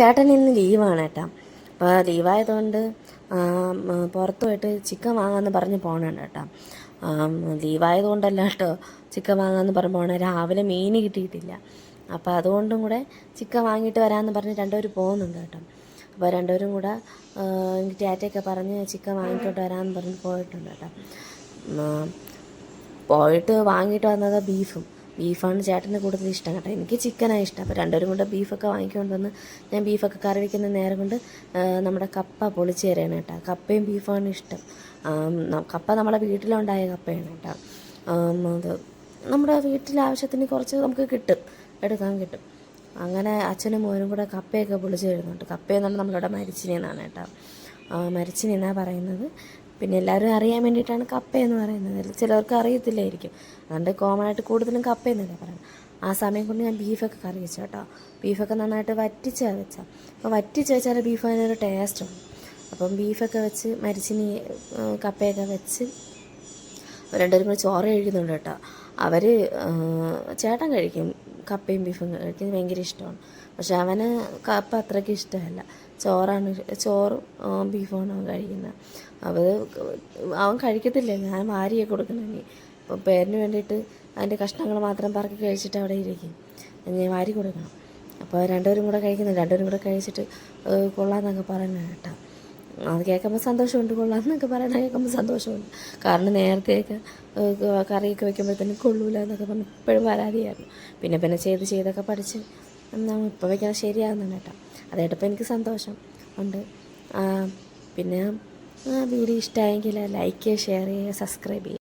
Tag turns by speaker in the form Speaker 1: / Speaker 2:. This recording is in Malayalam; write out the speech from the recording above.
Speaker 1: ചേട്ടൻ ഇന്ന് ലീവാണ് കേട്ടോ. അപ്പോൾ ലീവായതുകൊണ്ട് പുറത്തു പോയിട്ട് ചിക്കൻ വാങ്ങാമെന്ന് പറഞ്ഞ് പോകണുണ്ട് കേട്ടോ. ലീവായതുകൊണ്ടല്ല കേട്ടോ ചിക്കൻ വാങ്ങാമെന്ന് പറഞ്ഞ് പോകണം രാവിലെ മീൻ കിട്ടിയിട്ടില്ല. അപ്പോൾ അതുകൊണ്ടും കൂടെ ചിക്കൻ വാങ്ങിയിട്ട് വരാമെന്ന് പറഞ്ഞ് രണ്ടുപേരും പോകുന്നുണ്ട് കേട്ടോ. അപ്പോൾ രണ്ടുപേരും കൂടെ എനിക്ക് ടാറ്റയൊക്കെ പറഞ്ഞ് ചിക്കൻ വാങ്ങിക്കൊണ്ട് വരാമെന്ന് പറഞ്ഞ് പോയിട്ടുണ്ട് കേട്ടോ. പോയിട്ട് വാങ്ങിയിട്ട് വന്നത് ബീഫും. ബീഫാണ് ചേട്ടന് കൂടുതൽ ഇഷ്ടം കേട്ടോ. എനിക്ക് ചിക്കനാണ് ഇഷ്ടം. അപ്പോൾ രണ്ടുപേരും കൂടെ ബീഫൊക്കെ വാങ്ങിക്കൊണ്ട് വന്ന് ഞാൻ ബീഫൊക്കെ കറി വയ്ക്കുന്ന നേരം കൊണ്ട് നമ്മുടെ കപ്പ പൊളിച്ച് തരാണ് കേട്ടോ. കപ്പയും ബീഫാണ് ഇഷ്ടം. കപ്പ നമ്മുടെ വീട്ടിലുണ്ടായ കപ്പയാണ് കേട്ടോ. അത് നമ്മുടെ വീട്ടിലെ ആവശ്യത്തിന് കുറച്ച് നമുക്ക് കിട്ടും. എടുക്കാൻ കിട്ടും. അങ്ങനെ അച്ഛനും മോനും കൂടെ കപ്പയൊക്കെ പൊളിച്ച് തരുന്നുണ്ട്. കപ്പയെന്നാണ് നമ്മളിവിടെ മരിച്ചിനെന്നാണ് കേട്ടോ. മരിച്ചിനെന്നാണ് പറയുന്നത്? പിന്നെ എല്ലാവരും അറിയാൻ വേണ്ടിയിട്ടാണ് എന്ന് പറയുന്നത്. ചിലവർക്ക് അറിയത്തില്ലായിരിക്കും. അതുകൊണ്ട് കോമൺ ആയിട്ട് കൂടുതലും കപ്പ എന്നല്ലേ പറയുന്നത്. ആ സമയം കൊണ്ട് ഞാൻ ബീഫൊക്കെ കറി വെച്ചു കേട്ടോ. ബീഫൊക്കെ നന്നായിട്ട് വറ്റിച്ച് വെച്ചാൽ അപ്പോൾ വറ്റിച്ച് വെച്ചാൽ ബീഫ് അതിനൊരു ടേസ്റ്റുണ്ട് അപ്പം ബീഫൊക്കെ വെച്ച് മരിച്ചിനി കപ്പയൊക്കെ വെച്ച് രണ്ടുപേരും കൂടെ ചോറ് കഴിക്കുന്നുണ്ട് കേട്ടോ. അവർ ചേട്ടൻ കഴിക്കും. കപ്പയും ബീഫും എനിക്ക് ഭയങ്കര ഇഷ്ടമാണ്. പക്ഷെ അവന് കപ്പ അത്രയ്ക്ക് ഇഷ്ടമല്ല. ചോറാണ് ചോറും ബീഫുമാണ് അവൻ കഴിക്കുന്നത്. അവർ അവൻ കഴിക്കത്തില്ല? ഞാൻ മാരിയെ കൊടുക്കണം ഇനി. അപ്പം പേരിന് വേണ്ടിയിട്ട് അതിന്റെ കഷ്ണങ്ങൾ മാത്രം പറക്കി കഴിച്ചിട്ട് അവിടെ ഇരിക്കും. ഞാൻ വാരി കൊടുക്കണം. അപ്പോൾ രണ്ടുപേരും കൂടെ കഴിക്കുന്നു രണ്ടുപേരും കൂടെ കഴിച്ചിട്ട് കൊള്ളാമെന്നൊക്കെ പറയുന്നത് കേട്ടോ. അത് കേൾക്കുമ്പോൾ സന്തോഷമുണ്ട് കൊള്ളാം എന്നൊക്കെ പറയണ കേൾക്കുമ്പോൾ സന്തോഷമുണ്ട്. കാരണം നേരത്തെയൊക്കെ കറിയൊക്കെ വെക്കുമ്പോഴത്തേനും കൊള്ളൂല എന്നൊക്കെ പറഞ്ഞ് ഇപ്പോഴും പരാതിയായിരുന്നു. പിന്നെ പിന്നെ ചെയ്ത് ചെയ്തൊക്കെ പഠിച്ച് ഇപ്പോൾ വയ്ക്കാൻ ശരിയാകുന്നുണ്ട് കേട്ടോ. അതായിട്ടിപ്പോൾ എനിക്ക് സന്തോഷം ഉണ്ട്. പിന്നെ വീഡിയോ ഇഷ്ടമായെങ്കിൽ ലൈക്ക് ചെയ്യുക ഷെയർ ചെയ്യുക സബ്സ്ക്രൈബ് ചെയ്യുക